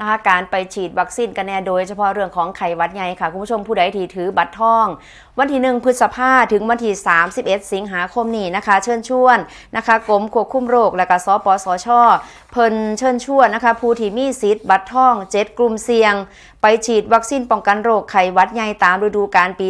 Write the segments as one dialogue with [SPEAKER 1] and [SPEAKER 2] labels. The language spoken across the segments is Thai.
[SPEAKER 1] นะคะการไปฉีดวัคซีนกันแน่โดยเฉพาะเรื่องของไข้หวัดใหญ่ค่ะ คุณผู้ชมผู้ใดที่ถือบัตรทอง วันที่ 1 พฤษภาถึงวันที่ 31 สิงหาคมนี้นะคะ เชิญชวนนะคะกรมควบคุมโรคและก็สปสช เพิ่นเชิญชวนนะคะผู้ที่มีสิทธิ์บัตรทอง 7 กลุ่มเสี่ยง ไปฉีดวัคซีนป้องกันโรคไข้หวัดใหญ่ตามฤดูกาลปี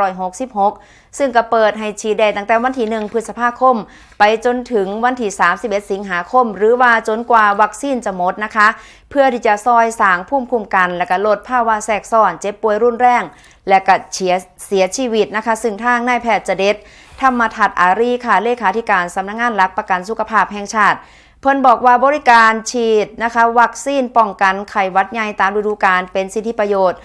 [SPEAKER 1] 2566 ซึ่งก็เปิดให้ฉีดได้ตั้งแต่วันที่ 1 พฤษภาคม ไปจนถึงวันที่ 31 สิงหาคม หรือว่าจนกว่าวัคซีนจะหมดนะคะ เพื่อที่จะซอยสางภูมิคุ้มกัน และก็ลดภาวะแทรกซ้อน เจ็บป่วยรุนแรง และก็เสียเสียชีวิตนะคะ ซึ่งทางนายแพทย์จเด็ดธรรมทัศน์อารีค่ะเลขาธิการสำนักงานหลักประกันสุขภาพแห่งชาติเพิ่นบอกว่าบริการฉีดนะคะวัคซีนป้องกันไข้หวัดใหญ่ตามฤดูกาลเป็นสิทธิประโยชน์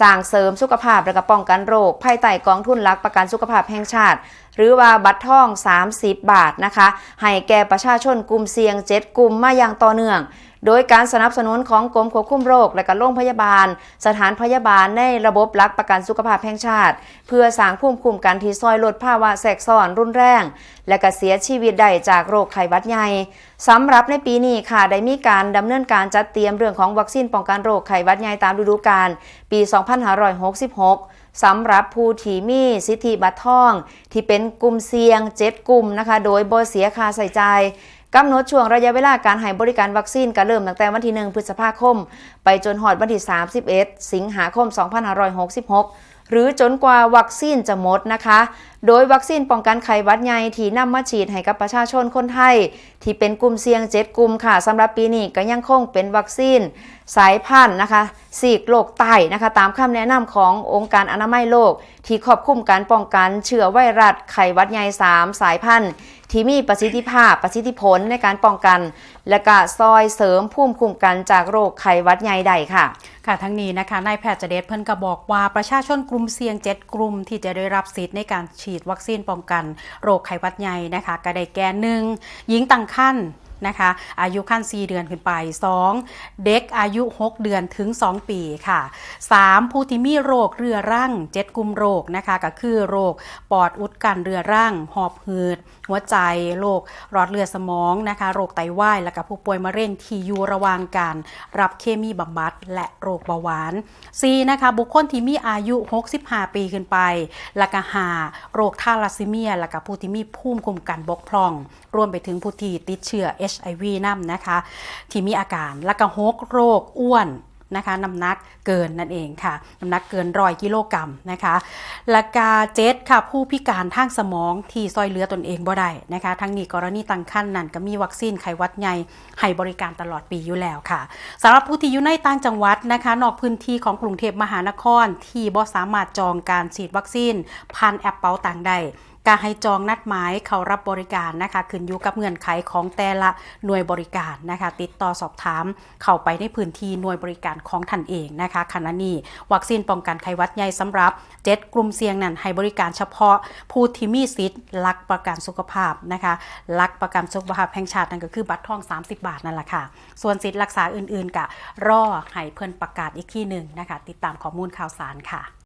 [SPEAKER 1] สร้างเสริมสุขภาพและก็ป้องกันโรคภายใต้กองทุนหลักประกันสุขภาพแห่งชาติ หรือว่าบัตรทอง 30 บาทนะคะ ให้แก่ประชาชนกลุ่มเสี่ยง 7 กลุ่มมาอย่างต่อเนื่อง โดยการสนับสนุนของกรมควบคุมโรค และก็โรงพยาบาล สถานพยาบาลในระบบหลักประกันสุขภาพแห่งชาติ เพื่อสร้างภูมิคุ้มกันที่ซอยลดภาวะแทรกซ้อนรุนแรง และก็เสียชีวิตได้จากโรคไข้หวัดใหญ่สำหรับในปีนี้ค่ะได้มีการดำเนินการจัดเตรียมเรื่องของวัคซีนป้องกันโรคไข้หวัดใหญ่ตามฤดูกาลปี 2566สำหรับผู้ที่มีสิทธิบัตรทอง ที่เป็นกลุ่มเสี่ยง7กลุ่มนะคะ โดยบ่เสียค่าใส่ใจ กำหนดช่วงระยะเวลาการให้บริการวัคซีนก็เริ่มตั้งแต่วันที่ 1 พฤษภาคม ไปจนหอดวันที่ 31 สิงหาคม 2566หรือจนกว่าวัคซีนจะหมดนะคะ โดยวัคซีนป้องกันไข้หวัดใหญ่ที่นำมาฉีดให้กับประชาชนคนไทย ที่เป็นกลุ่มเสี่ยง 7 กลุ่มค่ะสำหรับปีนี้ก็ยังคงเป็นวัคซีนสายพันธุ์นะคะสีกโรคไตนะคะ ตามคำแนะนำขององค์การอนามัยโลก ที่ครอบคลุมการป้องกันเชื้อไวรัสไข้หวัดใหญ่ 3 สายพันธุ์ที่มีประสิทธิภาพประสิทธิผลในการป้องกัน และก็ซอยเสริมภูมิคุ้มกันจากโรคไข้หวัดใหญ่ใดค่ะ
[SPEAKER 2] ค่ะทั้งนี้นะคะนายแพทย์เจเดชเพิ่นก็บอกว่าประชาชนกลุ่มเสี่ยง 7 กลุ่มที่จะได้รับสิทธิ์ในการฉีดวัคซีนป้องกัน โรคไข้หวัดใหญ่นะคะก็ได้แก่หนึ่งหญิงตั้งครรภ์ นะคะอายุขั้น 4 เดือนขึ้นไป 2. เด็กอายุ 6 เดือนถึง 2 ปีค่ะ 3. ผู้ที่มีโรคเรือรัง7 กลุ่มโรคนะคะก็คือโรคปอดอุดกันเรือรังหอบหืด หัวใจโรคหลอดเลือดสมองนะคะโรคไตวาย และก็ผู้ป่วยมะเร็งที่อยู่ระหว่างการรับเคมีบำบัดและโรคเบาหวาน 4. นะคะบุคคลที่มีอายุ 65 ปีขึ้นไป และก็หาโรคทาลัสซีเมีย และก็ผู้ที่มีภูมิคุ้มกันบกพร่อง รวมไปถึงผู้ที่ติดเชื้อ HIV นํนะคะที่มีอาการและก็หกโรคอ้วนนะคะน้ำหนักเกินนั่นเองค่ะน้ำหนักเกินร้อยกิโลกรัมนะคะและกาเจ็ดค่ะผู้พิการทางสมองที่ซอยเลือตนเองบ่ได้นะคะทั้งนี้กรณีตั้งครรภ์นั้นก็มีวัคซีนไขวัดใหญ่ให้บริการตลอดปีอยู่แล้วค่ะสำหรับผู้ที่อยู่ในต่างจังหวัดนะคะนอกพื้นที่ของกรุงเทพมหานครที่บ่สามารถจองการฉีดวัคซีนผ่านแอปเป๋าตังได้ การให้จองนัดหมายเขารับบริการนะคะขึ้นอยู่กับเงื่อนไขของแต่ละหน่วยบริการนะคะ ติดต่อสอบถามเข้าไปในพื้นที่หน่วยบริการของท่านเองนะคะขณะนี้วัคซีนป้องกันไข้หวัดใหญ่สำหรับ 7 กลุ่มเสี่ยงนั้นให้บริการเฉพาะผู้ที่มีสิทธิ์ลักประกันสุขภาพนะคะลักประกันสุขภาพแห่งชาตินั่นก็คือบัตรทอง 30 บาทนั่นแหละค่ะ ส่วนสิทธิ์รักษาอื่นๆกะรอให้เพิ่นประกาศอีกที่หนึ่งนะคะ ติดตามข้อมูลข่าวสารค่ะ